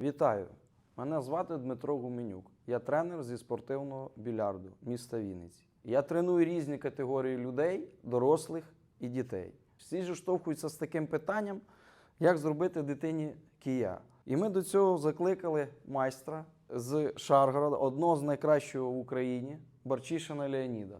Вітаю! Мене звати Дмитро Гуменюк. Я тренер зі спортивного більярду міста Вінниці. Я треную різні категорії людей, дорослих і дітей. Всі ж штовхуються з таким питанням, як зробити дитині кія. І ми до цього закликали майстра з Шаргорода, одного з найкращого в Україні, Барчишина Леоніда,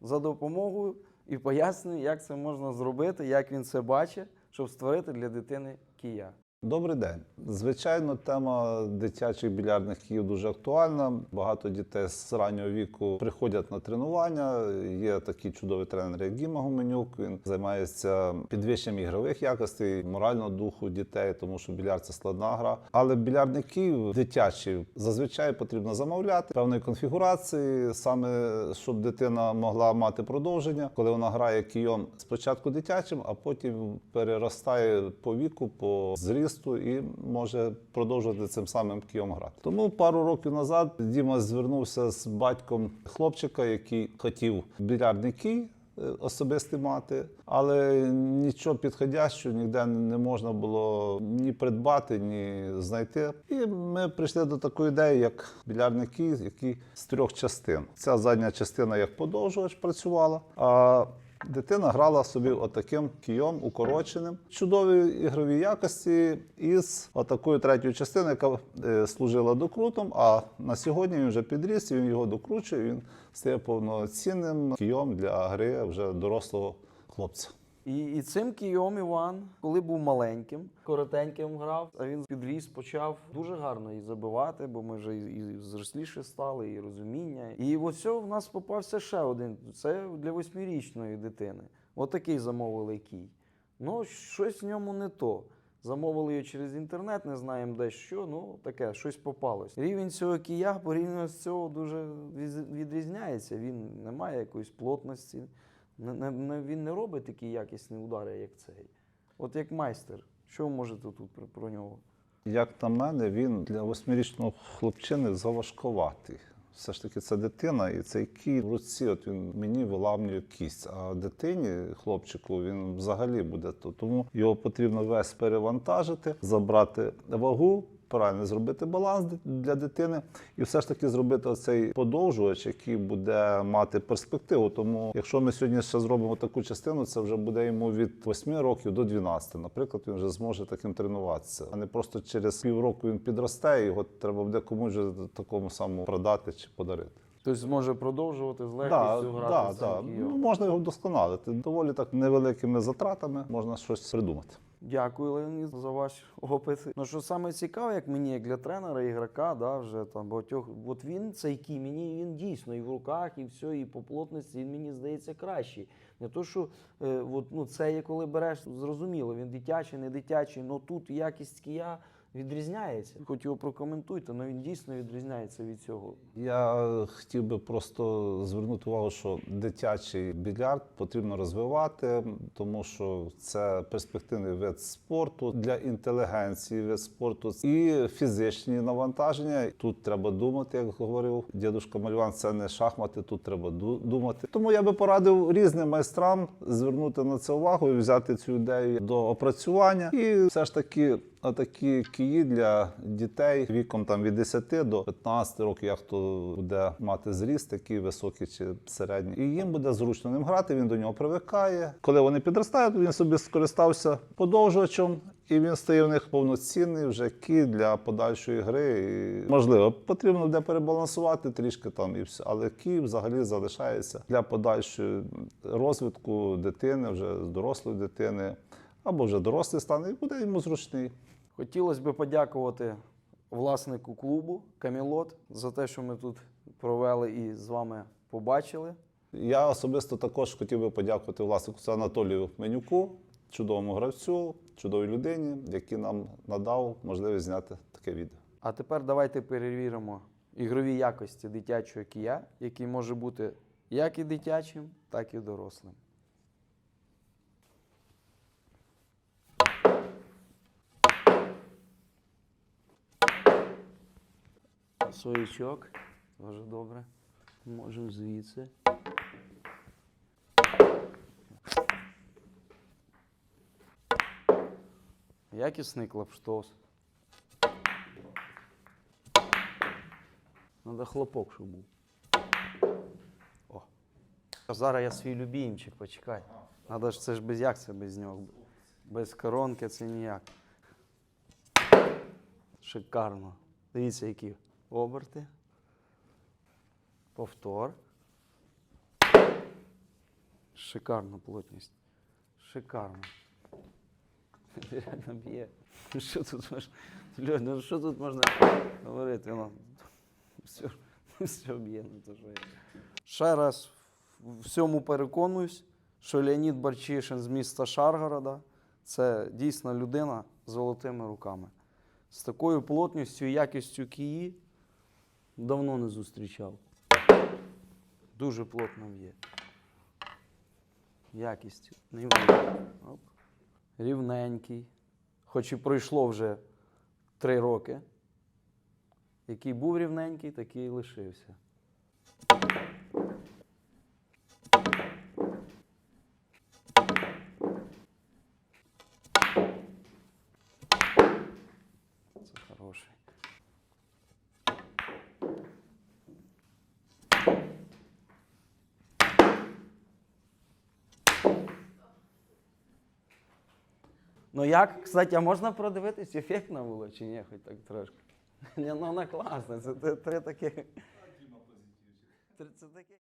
за допомогою і поясненням, як це можна зробити, як він це бачить, щоб створити для дитини кія. Добрий день. Звичайно, тема дитячих більярдних київ дуже актуальна. Багато дітей з раннього віку приходять на тренування. Є такий чудовий тренер, як Діма Гуменюк. Він займається підвищенням ігрових якостей, морального духу дітей, тому що більярд це складна гра. Але більярдний київ дитячий зазвичай потрібно замовляти певної конфігурації, саме щоб дитина могла мати продовження, коли вона грає кийом спочатку дитячим, а потім переростає по віку, по зрісту і може продовжувати цим самим кийом грати. Тому пару років назад Діма звернувся з батьком хлопчика, який хотів більярдний кій е, особистий мати, але нічого підходящого ніде не можна було ні придбати, ні знайти. І ми прийшли до такої ідеї, як більярдний кій, який з трьох частин. Ця задня частина як подовжувач працювала. а Дитина грала собі отаким кійом укороченим, чудові ігрові якості із отакою третьою частиною, яка е, служила докрутом. А на сьогодні він вже підріс, він його докручує. Він стає повноцінним кійом для гри вже дорослого хлопця. І, і цим кійом Іван, коли був маленьким, коротеньким грав, а він підріс, почав дуже гарно і забивати, бо ми вже і, і зросліше стали, і розуміння. І ось в нас попався ще один. Це для восьмирічної дитини. Отакий замовили кій. Ну, щось в ньому не то. Замовили його через інтернет, не знаємо де що, ну таке, щось попалось. Рівень цього кія порівняно з цього дуже відрізняється. Він не має якоїсь плотності. Не, не, він не робить такі якісні удари, як цей. От як майстер, що ви можете тут про, про нього? Як на мене, він для восьмирічного хлопчини заважковатий. Все ж таки, це дитина, і цей кій в руці, от він мені виламлює кість. А дитині, хлопчику, він взагалі буде то. Тому його потрібно весь перевантажити, забрати вагу. Правильно зробити баланс для дитини і все ж таки зробити оцей подовжувач, який буде мати перспективу. Тому, якщо ми сьогодні ще зробимо таку частину, це вже буде йому від 8 років до 12. Наприклад, він вже зможе таким тренуватися, а не просто через півроку він підросте, його треба буде комусь такому самому продати чи подарити. Тобто зможе продовжувати з Да, легкістю грати да, цим да. Ну, можна його вдосконалити. Доволі так невеликими затратами можна щось придумати. Дякую, Леонід, за ваш опит. Ну що саме цікаве, як мені, як для тренера, ігрока, да, вже там багатьох. От він цей кій, мені він дійсно і в руках, і все, і по плотності він мені здається кращий. Не то, що е, от, ну, це є коли береш, зрозуміло, він дитячий, не дитячий, але тут якість кія відрізняється. Хоч його прокоментуйте, але він дійсно відрізняється від цього. Я хотів би просто звернути увагу, що дитячий більярд потрібно розвивати, тому що це перспективний вид спорту для інтелігенції, вид спорту і фізичні навантаження. Тут треба думати, як говорив дідушка Мальван, це не шахмати, тут треба ду- думати. Тому я би порадив різним майстрам звернути на це увагу і взяти цю ідею до опрацювання. І все ж таки такі кії для дітей віком там від 10 до 15 років, як хто буде мати зріст, такий високий чи середній. І їм буде зручно ним грати, він до нього привикає. Коли вони підростають, він собі скористався подовжувачем. І він стає в них повноцінний вже кі для подальшої гри. І, можливо, потрібно буде перебалансувати трішки там і все. Але кі взагалі залишається для подальшої розвитку дитини, вже дорослої дитини, або вже дорослий стане, і буде йому зручний. Хотілося б подякувати власнику клубу Камілот за те, що ми тут провели і з вами побачили. Я особисто також хотів би подякувати власнику Анатолію Менюку, чудовому гравцю, чудовій людині, який нам надав можливість зняти таке відео. А тепер давайте перевіримо ігрові якості дитячого кія, який може бути як і дитячим, так і дорослим. Соячок. Дуже добре. Можемо звідси. Якісний клапштос. Треба хлопок, щоб був. О. А Зараз я свій любімчик, почекай. Надо ж це ж без як це без нього. Без коронки це ніяк. Шикарно. Дивіться, які оберти. Повтор. Шикарна плотність. Шикарно. Реально б'є. Ну, Що тут можна? Ну що тут можна говорити? Все, все б'є, ну то що я. Ще раз в всьому переконуюсь, що Леонід Барчишин з міста Шаргорода це дійсно людина з золотими руками. З такою плотністю і якістю кії давно не зустрічав. Дуже плотно б'є. Якість. неймовірна. Рівненький. Хоч і пройшло вже три роки. Який був рівненький, такий і лишився. Це хороший. Ну як, кстати, а можна продивитись, ефектно було чи ні, хоч так трошки. Ні, ну вона класна, це три таке. Це таке.